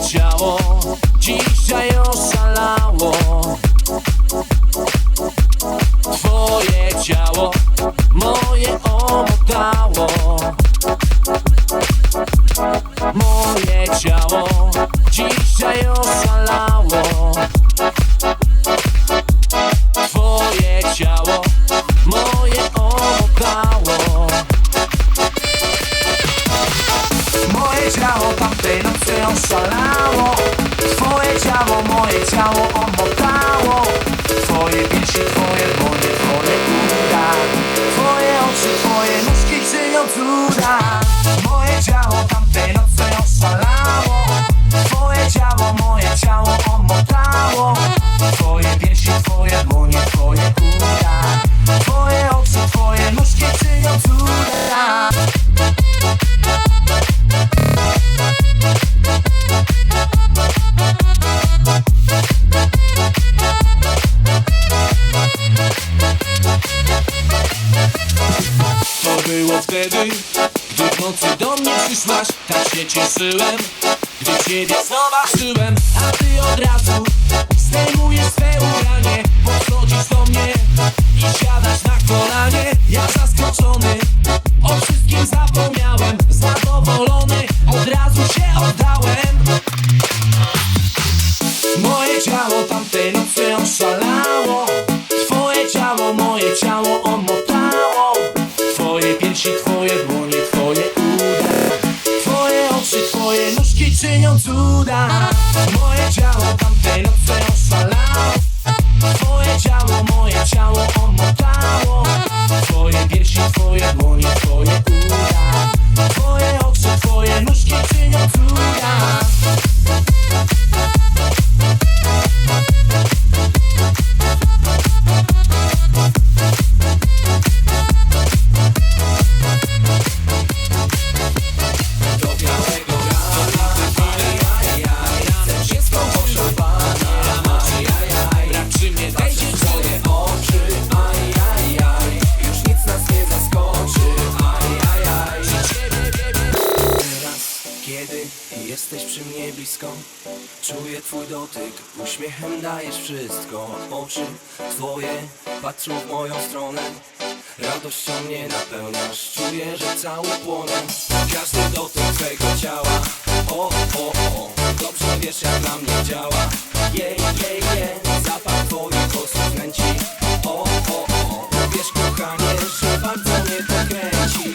Ciało, Dzisiaj oszalało. Twoje ciało Moje omotało Moje ciało Dzisiaj oszalało. Twoje ciało Moje omotało Moje ciało tamtej nocy oszalało Twoje ciało, moje ciało omotało. Twoje piersi, twoje dłonie, twoje uda. Twoje oczy, twoje nóżki czynią cuda. do. wszystko Oczy twoje patrzą w moją stronę. Radością mnie napełniasz Czuję, że cały płonę Każdy dotyk twojego ciała O, o, o Dobrze wiesz jak na mnie działa. Jej, jej, jej Zapach twoich kosów nęci. O, o, o Wiesz kochanie, że bardzo mnie to kręci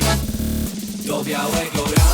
Do białego rana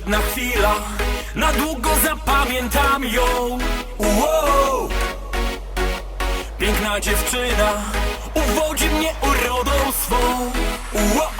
jedna chwila Na długo zapamiętam ją wow. Piękna dziewczyna Uwodzi mnie urodą swą wow.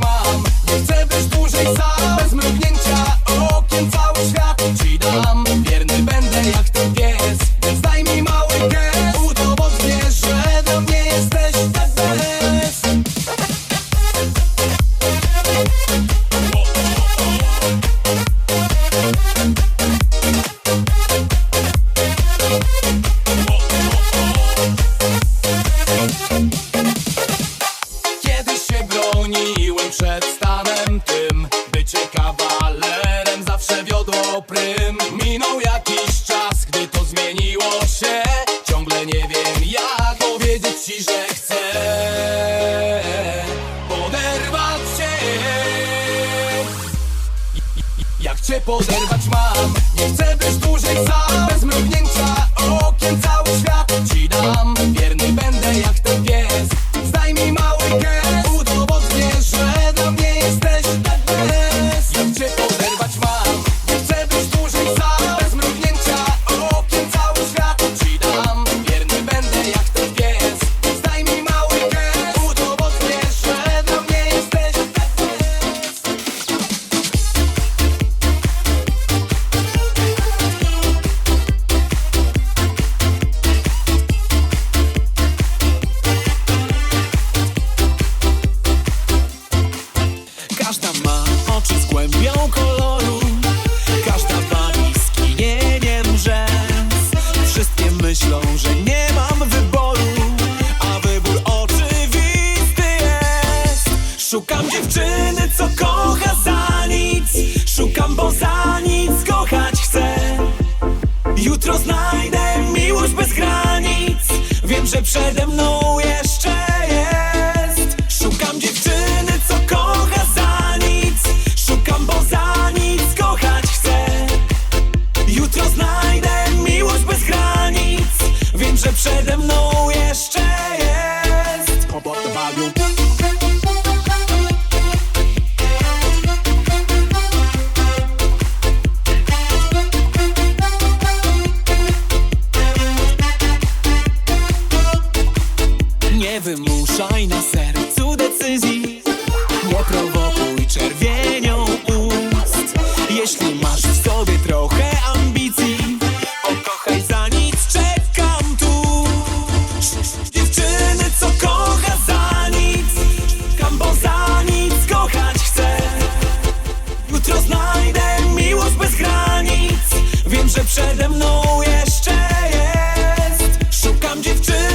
mam. Nie chcę być dłużej sam Bez mrugnięcia cię poderwać mam. Nie chcę być dłużej sam, bez mrugnięcia. передо мною. dziewczyny